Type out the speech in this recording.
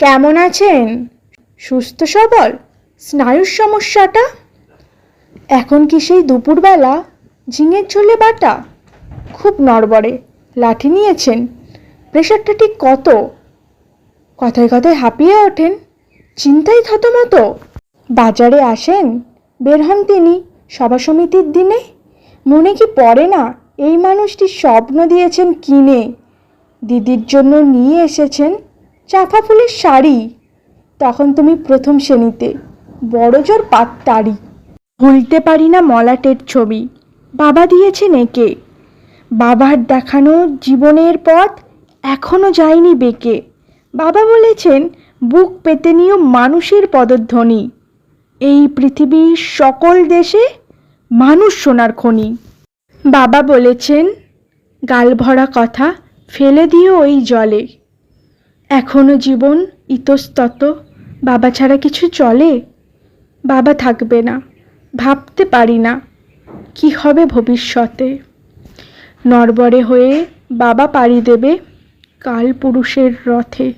কেমন আছেন? সুস্থ সবল? স্নায়ুর সমস্যাটা? এখন কি সেই দুপুরবেলা ঝিঙের ঝোলে বাটা? খুব নড়বড়ে, লাঠি নিয়েছেন। প্রেশারটা ঠিক কত? কথায় কথায় হাঁপিয়ে ওঠেন। চিন্তায় থতমত। বাজারে আসেন? বের হন তিনি সভা সমিতির দিনে? মনে কি পড়ে না এই মানুষটি স্বপ্ন দিয়েছেন কিনে? দিদির জন্য নিয়ে এসেছেন চাফা ফুলের শাড়ি। তখন তুমি প্রথম শ্রেণীতে বড় জোর পাত্তারি ভুলতে পারি না মলাটের ছবি। বাবা দিয়েছেন একে। বাবার দেখানো জীবনের পথ এখনও যায়নি বেঁকে। বাবা বলেছেন, বুক পেতে নিও মানুষের পদধ্বনি। এই পৃথিবীর সকল দেশে মানুষ সোনার খনি। বাবা বলেছেন গাল ভরা কথা ফেলে দিও ওই জলে। এখনও জীবন ইতস্তত, বাবা ছাড়া কিছু চলে? বাবা থাকবে না, ভাবতে পারি না, কি হবে ভবিষ্যতে? নরবরে হয়ে বাবা পাড়ি দেবে কাল পুরুষের রথে।